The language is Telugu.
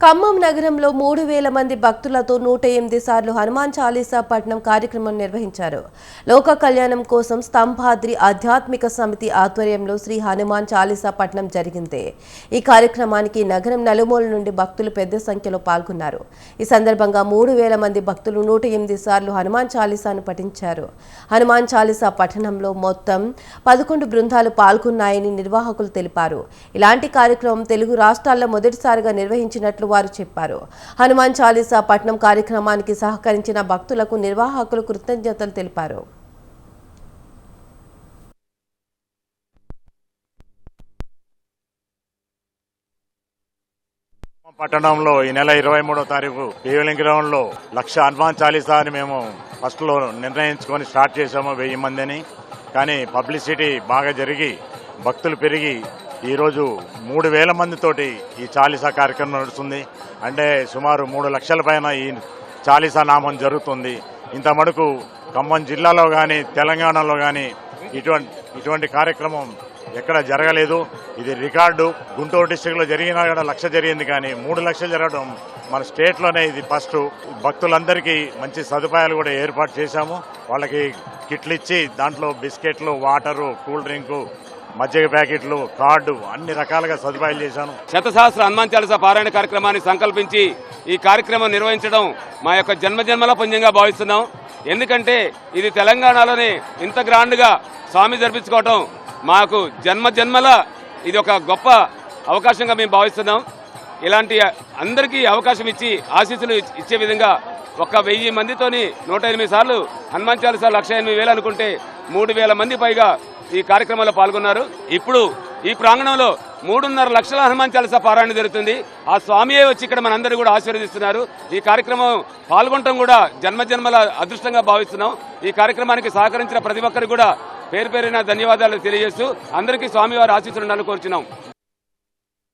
ఖమ్మం నగరంలో మూడు వేల మంది భక్తులతో నూట ఎనిమిది సార్లు హనుమాన్ చాలీసా పట్నం కార్యక్రమం నిర్వహించారు. లోక కళ్యాణం కోసం స్తంభాద్రి ఆధ్యాత్మిక సమితి ఆధ్వర్యంలో శ్రీ హనుమాన్ చాలీసా పట్నం జరిగింది. ఈ కార్యక్రమానికి నగరం నలుమూల నుండి భక్తులు పెద్ద సంఖ్యలో పాల్గొన్నారు. ఈ సందర్భంగా మూడు వేల మంది భక్తులు నూట ఎనిమిది సార్లు హనుమాన్ చాలీసాను పఠించారు. హనుమాన్ చాలీసా పఠనంలో మొత్తం పదకొండు బృందాలు పాల్గొన్నాయని నిర్వాహకులు తెలిపారు. ఇలాంటి కార్యక్రమం తెలుగు రాష్ట్రాల్లో మొదటిసారిగా నిర్వహించినట్లు వారు చెప్పారు. హనుమాన్ చాలీసా పట్నం కార్యక్రమానికి సహకరించిన భక్తులకు నిర్వాహకులు కృతజ్ఞతలు తెలిపారు. పట్టణంలో ఈ నెల ఇరవై మూడో తారీఖు ఈవినింగ్ గ్రౌండ్లో లక్ష హనుమాన్ చాలీసా అని మేము ఫస్ట్లో నిర్ణయించుకొని స్టార్ట్ చేసాము వెయ్యి మందిని. కానీ పబ్లిసిటీ బాగా జరిగి భక్తులు పెరిగి ఈరోజు మూడు వేల మందితోటి ఈ చాలీసా కార్యక్రమం నడుస్తుంది. అంటే సుమారు మూడు లక్షల పైన ఈ చాలీసా నామం జరుగుతుంది. ఇంత మటుకు ఖమ్మం జిల్లాలో కానీ తెలంగాణలో కానీ ఇటువంటి ఇటువంటి కార్యక్రమం ఎక్కడ జరగలేదు. ఇది రికార్డు. గుంటూరు డిస్టిక్లో జరిగినా కూడా లక్ష జరిగింది కానీ మూడు లక్షలు జరగడం మన స్టేట్లోనే ఇది ఫస్ట్. భక్తులందరికీ మంచి సదుపాయాలు కూడా ఏర్పాటు చేశాము. వాళ్ళకి కిట్లు ఇచ్చి దాంట్లో బిస్కెట్లు వాటరు కూల్ డ్రింకు మజ్జిగ ప్యాకెట్లు కార్డు అన్ని రకాలుగా సదుపాయాలు చేశాను. శతసహస్ర హనుమాన్ చాలీసా పారాయణ కార్యక్రమాన్ని సంకల్పించి ఈ కార్యక్రమం నిర్వహించడం మా యొక్క జన్మజన్మల పుణ్యంగా భావిస్తున్నాం. ఎందుకంటే ఇది తెలంగాణలోనే ఇంత గ్రాండ్గా స్వామి జరిపించుకోవటం మాకు జన్మ జన్మల ఇది ఒక గొప్ప అవకాశంగా మేము భావిస్తున్నాం. ఇలాంటి అందరికీ అవకాశం ఇచ్చి ఆశీస్సులు ఇచ్చే విధంగా ఒక వెయ్యి మందితోని నూట ఎనిమిది సార్లు హనుమాన్ చాలీసా లక్ష ఎనిమిది వేలు అనుకుంటే మూడు వేల మంది పైగా ఈ కార్యక్రమంలో పాల్గొన్నారు. ఇప్పుడు ఈ ప్రాంగణంలో మూడున్నర లక్షల హనుమాన్ చాలీసా పారాయణ జరుగుతుంది. ఆ స్వామియే వచ్చి ఇక్కడ మనందరూ కూడా ఆశీర్వదిస్తున్నారు. ఈ కార్యక్రమం పాల్గొనడం కూడా జన్మ జన్మల అదృష్టంగా భావిస్తున్నాం. ఈ కార్యక్రమానికి సహకరించిన ప్రతి ఒక్కరికి కూడా పేరు పేరిన ధన్యవాదాలు తెలియజేస్తూ అందరికీ స్వామివారి ఆశీస్సులు ఉండాలని కోరుచున్నాం.